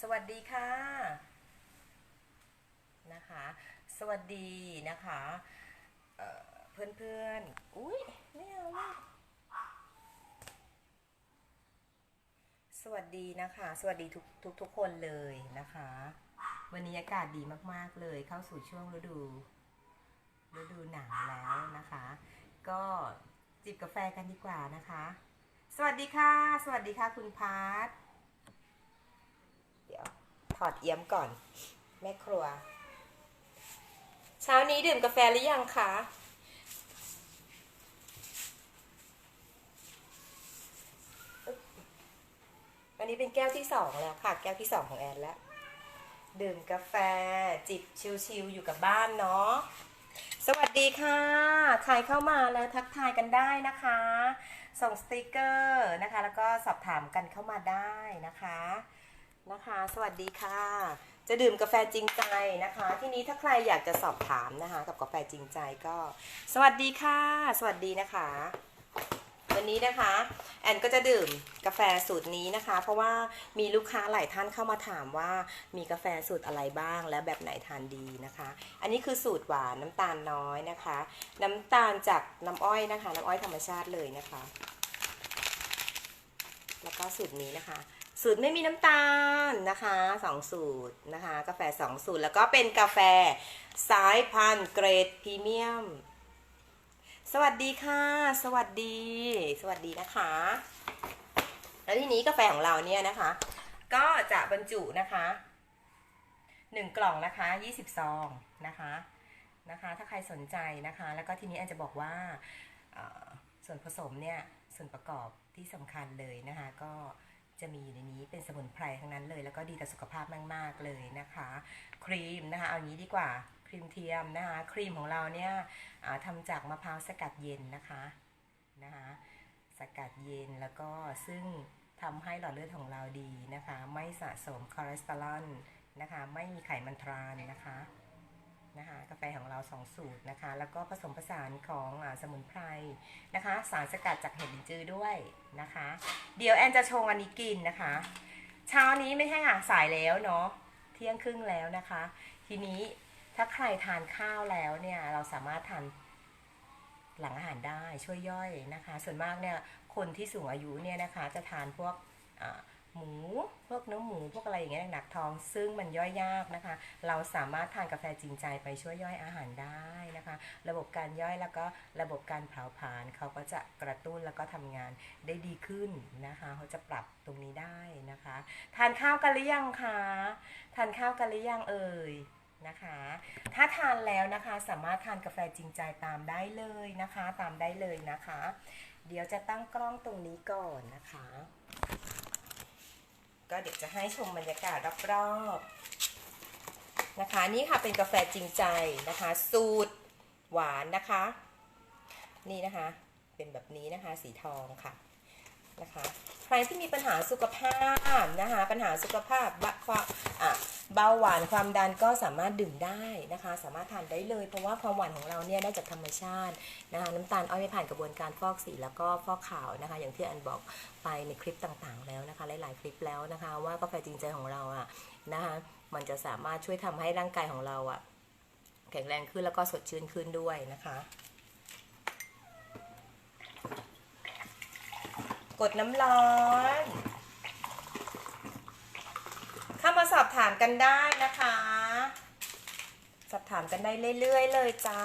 สวัสดีค่ะนะคะ สวัสดีนะคะเอ่อเพื่อนๆอุ้ยไม่เอาไม่สวัสดีนะคะ สวัสดีทุกทุกทุกคนเลยนะคะ วันนี้อากาศดีมากๆเลยเข้าสู่ช่วงฤดูฤดูหนาวแล้วนะคะ ก็จิบกาแฟกันดีกว่านะคะ สวัสดีค่ะ สวัสดีค่ะคุณพาร์ท เดี๋ยวถอดเอี้ยมก่อน แม่ครัว เช้านี้ดื่มกาแฟหรือยังคะอันนี้เป็นแก้วที่สองแล้วค่ะ แก้วที่สองของแอนแล้ว ดื่มกาแฟจิบชิลๆอยู่กับบ้านเนาะสวัสดีค่ะใครเข้ามาแล้วทักทายกันได้นะคะ ส่งสติกเกอร์นะคะ แล้วก็สอบถามกันเข้ามาได้นะคะ นะคะ สวัสดีค่ะ จะดื่มกาแฟจริงใจนะคะ ที่นี้ถ้าใครอยากจะสอบถามนะคะ กับกาแฟจริงใจก็ สวัสดีค่ะ สวัสดีนะคะ วันนี้นะคะ แอนก็จะดื่มกาแฟสูตรนี้นะคะ เพราะว่ามีลูกค้าหลายท่านเข้ามาถามว่ามีกาแฟสูตรอะไรบ้างและแบบไหนทานดีนะคะ อันนี้คือสูตรหวานน้ำตาลน้อยนะคะ น้ำตาลจากน้ำอ้อยนะคะ น้ำอ้อยธรรมชาติเลยนะคะ แล้วก็สูตรนี้นะคะ สูตรไม่มีน้ำตาลนะคะสองสูตรนะคะ กาแฟสองสูตร แล้วก็เป็นกาแฟสายพันธุ์เกรดพรีเมียม สวัสดีค่ะ สวัสดี สวัสดีนะคะ แล้วทีนี้กาแฟของเราเนี่ยนะคะ ก็จะบรรจุนะคะหนึ่งกล่องนะคะยี่สิบซองนะคะนะคะ ถ้าใครสนใจนะคะ แล้วก็ทีนี้แอนจะบอกว่าส่วนผสมเนี่ยส่วนประกอบที่สำคัญเลยนะคะ ก็ จะมีอยู่ในนี้เป็นสมุนไพรทั้งนั้นเลย แล้วก็ดีต่อสุขภาพมาก ๆ เลยนะคะ ครีมนะคะ เอางี้ดีกว่าครีมเทียมนะคะ ครีมของเราเนี่ยทำจากมะพร้าวสกัดเย็นนะคะนะคะสกัดเย็นแล้วก็ซึ่งทำให้หลอดเลือดของเราดีนะคะ ไม่สะสมคอเลสเตอรอลนะคะ ไม่มีไขมันทรานนะคะ นะคะกาแฟของเราสองสูตรนะคะ แล้วก็ผสมผสานของอสมุนไพรนะคะ สารสกัดจากเห็ดลินจือด้วยนะคะ เดี๋ยวแอนจะชงอันนี้กินนะคะ เช้านี้ไม่ใช่ค่ะสายแล้วเนาะเที่ยงครึ่งแล้วนะคะ ทีนี้ถ้าใครทานข้าวแล้วเนี่ยเราสามารถทานหลังอาหารได้ช่วยย่อยนะคะ ส่วนมากเนี่ยคนที่สูงอายุเนี่ยนะคะจะทานพวกอ่า หมู พวกเนื้อหมูพวกอะไรอย่างเงี้ยหนักท้อง ซึ่งมันย่อยยากนะคะ เราสามารถทานกาแฟจริงใจไปช่วยย่อยอาหารได้นะคะ ระบบการย่อยแล้วก็ระบบการเผาผลาญเขาก็จะกระตุ้นแล้วก็ทำงานได้ดีขึ้นนะคะเขาจะปรับตรงนี้ได้นะคะ ทานข้าวกันหรือยังคะทานข้าวกันหรือยังเอ่ยนะคะ ถ้าทานแล้วนะคะสามารถทานกาแฟจริงใจตามได้เลยนะคะ ตามได้เลยนะคะ เดี๋ยวจะตั้งกล้องตรงนี้ก่อนนะคะ ก็เดี๋ยวจะให้ชมบรรยากาศรอบๆนะคะ นี่ค่ะเป็นกาแฟจริงใจนะคะ สูตรหวานนะคะ นี่นะคะ เป็นแบบนี้นะคะสีทองค่ะนะคะ ใครที่มีปัญหาสุขภาพนะคะ ปัญหาสุขภาพบะความอะเบาหวานความดันก็สามารถดื่มได้นะคะ สามารถทานได้เลย เพราะว่าความหวานของเราเนี่ยได้จากธรรมชาตินะคะน้ำตาลอ้อยไม่ผ่านกระบวนการฟอกสีแล้วก็ฟอกขาวนะคะ อย่างที่อันบอกไปในคลิปต่างๆแล้วนะคะ คลิปแล้วนะคะ ว่ากาแฟจริงใจของเราอะนะคะมันจะสามารถช่วยทำให้ร่างกายของเราอะแข็งแรงขึ้นแล้วก็สดชื่นขึ้นด้วยนะคะ กดน้ำร้อน เข้ามาสอบถามกันได้นะคะ สอบถามกันได้เรื่อยๆเลยจ้า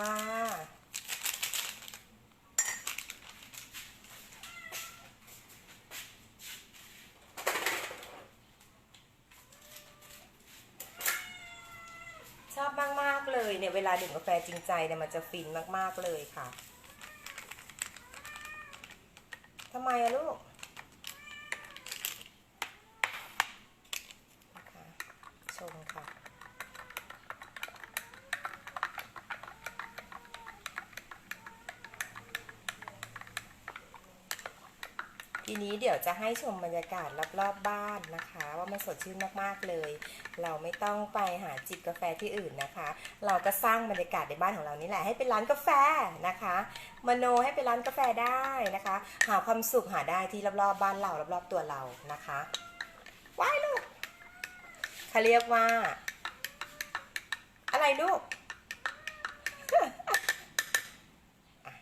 ชอบมากๆเลยเวลาดื่มกาแฟจริงใจเนี่ยมันจะฟินมากๆเลยค่ะทำไมอะลูกชมค่ะ ทีนี้เดี๋ยวจะให้ชมบรรยากาศรอบๆบ้านนะคะ ว่ามันสดชื่นมากๆเลย เราไม่ต้องไปหาจิบกาแฟที่อื่นนะคะ เราก็สร้างบรรยากาศในบ้านของเรานี่แหละให้เป็นร้านกาแฟนะคะมโนให้เป็นร้านกาแฟได้นะคะ หาความสุขหาได้ที่รอบๆบ้านเรารอบๆตัวเรานะคะว้ายลูกเขาเรียกว่า อะไรลูก อะ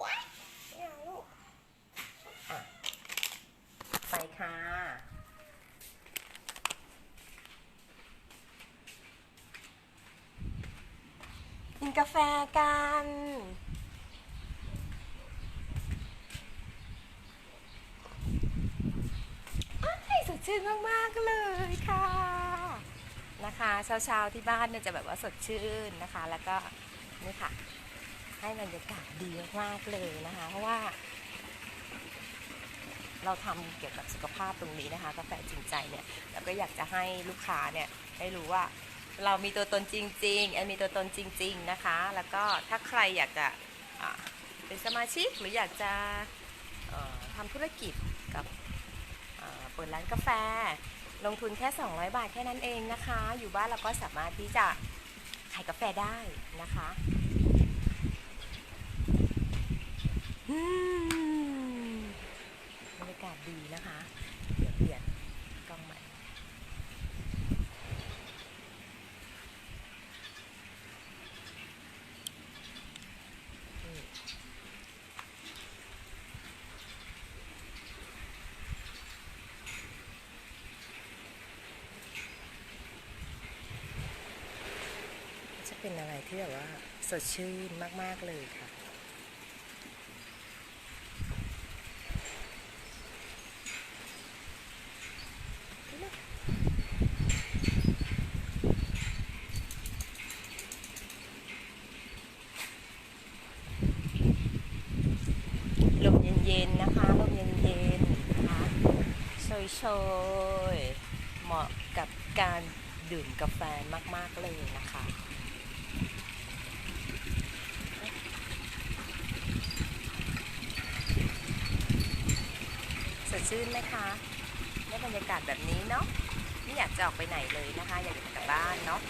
ว้ายไม่เอาลูกอะไปค่ะ กาแฟกันอ้สดชื่นมาก ๆ เลยค่ะ นะคะเช้าๆที่บ้านเนี่ยจะแบบว่าสดชื่นนะคะ แล้วก็นี่ค่ะ ให้บรรยากาศดีมากๆเลยนะคะ เพราะว่า เราทำเกี่ยวกับสุขภาพตรงนี้นะคะ กาแฟจริงใจเนี่ยเราก็อยากจะให้ลูกค้าเนี่ยได้รู้ว่า เรามีตัวตนจริงๆแอนมีตัวตนจริง ๆนะคะ แล้วก็ถ้าใครอยากจะเป็นสมาชิกหรืออยากจะทำธุรกิจกับเปิดร้านกาแฟ ลงทุนแค่ 200 บาทแค่นั้นเองนะคะ อยู่บ้านเราก็สามารถที่จะขายกาแฟได้นะคะอืมบรรยากาศดีนะคะ เดี๋ยวเปลี่ยนกล้องใหม่ จะ เป็นอะไรที่แบบว่าสดชื่นมาก ๆ เลยค่ะ ลมเย็น ๆ นะคะ ลมเย็น ๆ นะคะโชยๆเหมาะกับการดื่มกาแฟมาก ๆ เลยนะคะ สด ชื่นไหมคะได้บรรยากาศแบบนี้เนาะไม่อยากจะออกไปไหนเลยนะคะ อยากอยู่แต่บ้านเนาะ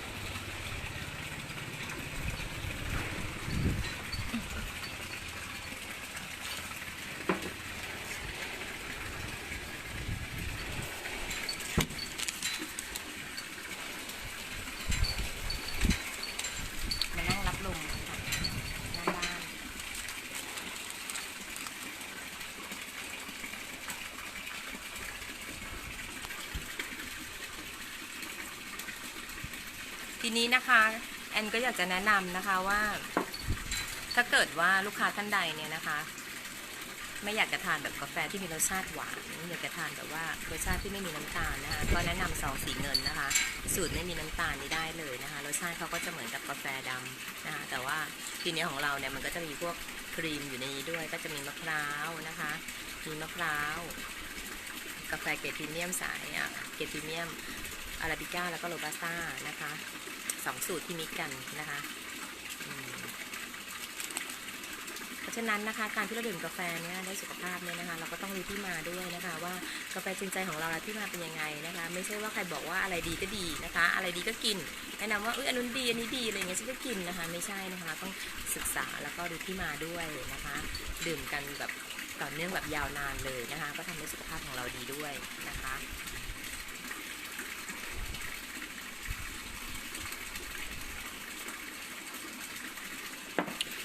มานั่งรับลมค่ะหน้าบ้าน ที นี้นะคะแอนก็อยากจะแนะนำนะคะว่า ถ้าเกิดว่าลูกค้าท่านใดเนี่ยนะคะ ไม่อยากจะทานแบบกาแฟที่มีรสชาติหวานอยากจะทานแบบว่ารสชาติที่ไม่มีน้ำตาลนะคะก็แนะนำซองสีเงินนะคะ สูตรไม่มีน้ำตาลนี่ได้เลยนะคะรสชาติเขาก็จะเหมือนกับกาแฟดำนะคะแต่ว่าทีนี้ของเราเนี่ยมันก็จะมีพวกครีมอยู่ในนี้ด้วยก็จะมีมะพร้าวนะคะมีมะพร้าวกาแฟเกรดพรีเมียมสายอะเกรดพรีเมียม อาราบิก้าแล้วก็โรบัสต้านะคะสองสูตรที่มิกกันนะคะเพราะฉะนั้นนะคะการที่เราดื่มกาแฟเนี่ยได้สุขภาพเนี่ยนะคะ เราก็ต้องรู้ที่มาด้วยนะคะ ว่ากาแฟจริงใจของเราที่มาเป็นยังไงนะคะ ไม่ใช่ว่าใครบอกว่าอะไรดีก็ดีนะคะ อะไรดีก็กินแนะนำว่าเอออันนู้นดีอันนี้ดีอะไรเงี้ยฉันก็กินนะคะ ไม่ใช่นะคะต้องศึกษาแล้วก็ดูที่มาด้วยนะคะ ดื่มกันแบบต่อเนื่องแบบยาวนานเลยนะคะ ก็ทำให้สุขภาพของเราดีด้วยนะคะ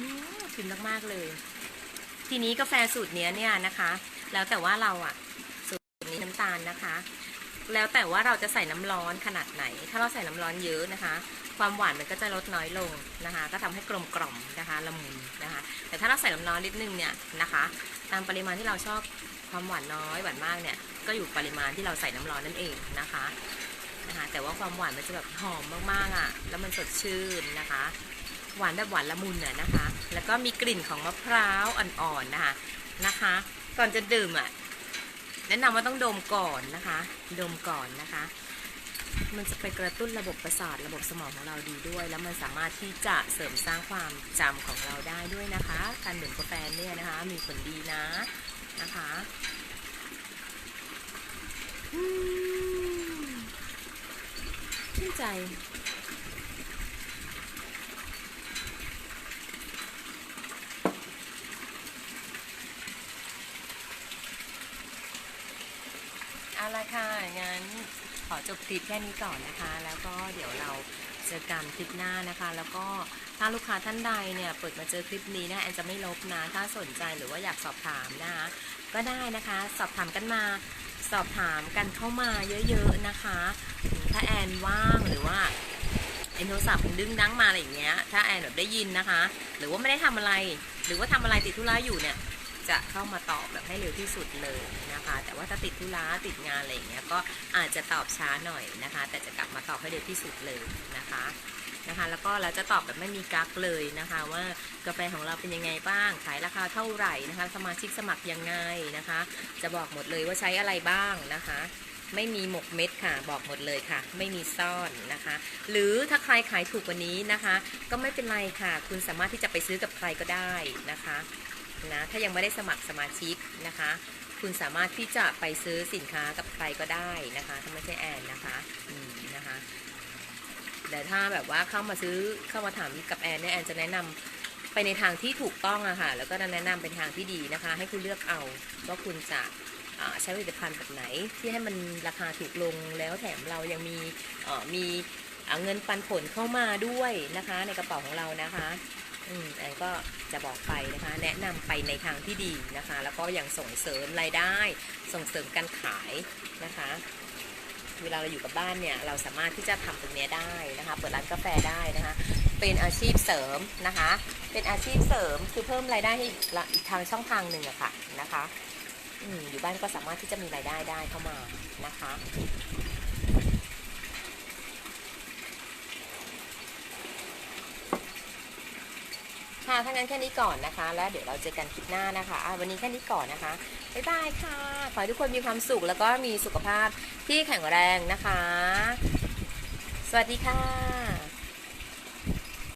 อืมฟินมาก ๆ เลย ทีนี้กาแฟสูตรเนี้ยเนี่ยนะคะ แล้วแต่ว่าเราอะสูตรนี้น้ำตาลนะคะ แล้วแต่ว่าเราจะใส่น้ำร้อนขนาดไหน ถ้าเราใส่น้ำร้อนเยอะนะคะ ความหวานมันก็จะลดน้อยลงนะคะ ก็ทำให้กลมกล่อมนะคะละมุนนะคะ แต่ถ้าเราใส่น้ำร้อนนิดนึงเนี่ยนะคะ ตามปริมาณที่เราชอบความหวานน้อยหวานมากเนี่ย ก็อยู่ปริมาณที่เราใส่น้ำร้อนนั่นเองนะคะนะคะแต่ว่าความหวานมันจะแบบหอมมากๆอะ แล้วมันสดชื่นนะคะ หวานแบบหวานละมุนน่ะนะคะ แล้วก็มีกลิ่นของมะพร้าวอ่อนๆนะคะนะคะ ก่อนจะดื่มอะแนะนำว่าต้องดมก่อนนะคะ ดมก่อนนะคะ มันจะไปกระตุ้นระบบประสาทระบบสมองของเราดีด้วย แล้วมันสามารถที่จะเสริมสร้างความจำของเราได้ด้วยนะคะ การดื่มกาแฟเนี่ยนะคะ มีผลดีนะนะคะชื่นใจ ละค่ะ งั้นขอจบคลิปแค่นี้ก่อนนะคะ แล้วก็เดี๋ยวเราเจอกันคลิปหน้านะคะ แล้วก็ถ้าลูกค้าท่านใดเนี่ยเปิดมาเจอคลิปนี้นะแอนจะไม่ลบนะ ถ้าสนใจหรือว่าอยากสอบถามนะคะ ก็ได้นะคะ สอบถามกันมา สอบถามกันเข้ามาเยอะๆนะคะ ถ้าแอนว่างหรือว่าไอ้โทรศัพท์มันดึงดังมาอะไรอย่างเงี้ย ถ้าแอนแบบได้ยินนะคะ หรือว่าไม่ได้ทำอะไร หรือว่าทำอะไรติดธุระอยู่เนี่ย จะเข้ามาตอบแบบให้เร็วที่สุดเลยนะคะ แต่ว่าถ้าติดธุระติดงานอะไรอย่างเงี้ยก็อาจจะตอบช้าหน่อยนะคะ แต่จะกลับมาตอบให้เร็วที่สุดเลยนะคะนะคะแล้วก็เราจะตอบแบบไม่มีกักเลยนะคะ ว่ากาแฟของเราเป็นยังไงบ้าง ขายราคาเท่าไหร่นะคะ สมาชิกสมัครยังไงนะคะ จะบอกหมดเลยว่าใช้อะไรบ้างนะคะ ไม่มีหมกเม็ดค่ะ บอกหมดเลยค่ะ ไม่มีซ่อนนะคะ หรือถ้าใครขายถูกกว่านี้นะคะ ก็ไม่เป็นไรค่ะ คุณสามารถที่จะไปซื้อกับใครก็ได้นะคะ นะถ้ายังไม่ได้สมัครสมาชิกนะคะ คุณสามารถที่จะไปซื้อสินค้ากับใครก็ได้นะคะถ้าไม่ใช่แอนนะคะอืมนะคะแต่ถ้าแบบว่าเข้ามาซื้อเข้ามาถามกับแอนเนี่ยแอนจะแนะนำไปในทางที่ถูกต้องอะค่ะแล้วก็แนะนำเป็นทางที่ดีนะคะ ให้คุณเลือกเอาว่าคุณจะใช้ผลิตภัณฑ์แบบไหนที่ให้มันราคาถูกลงแล้วแถมเรายังมีมี เอาเงินปันผลเข้ามาด้วยนะคะ ในกระเป๋าของเรานะคะ อืมแอนก็จะบอกไปนะคะ แนะนำไปในทางที่ดีนะคะ แล้วก็ยังส่งเสริมรายได้ ส่งเสริมการขายนะคะ เวลาเราอยู่กับบ้านเนี่ย เราสามารถที่จะทำตรงนี้ได้นะคะ เปิดร้านกาแฟได้นะคะ เป็นอาชีพเสริมนะคะ เป็นอาชีพเสริมคือเพิ่มรายได้ให้อีกทางช่องทางหนึ่งอะค่ะนะคะออยู่บ้านก็สามารถที่จะมีรายได้ได้เข้ามานะคะ ค่ะถ้างั้นแค่นี้ก่อนนะคะ แล้วเดี๋ยวเราเจอกันคลิปหน้านะคะะวันนี้แค่นี้ก่อนนะคะ บ๊ายบายค่ะ ขอให้ทุกคนมีความสุขแล้วก็มีสุขภาพที่แข็งแรงนะคะ สวัสดีค่ะ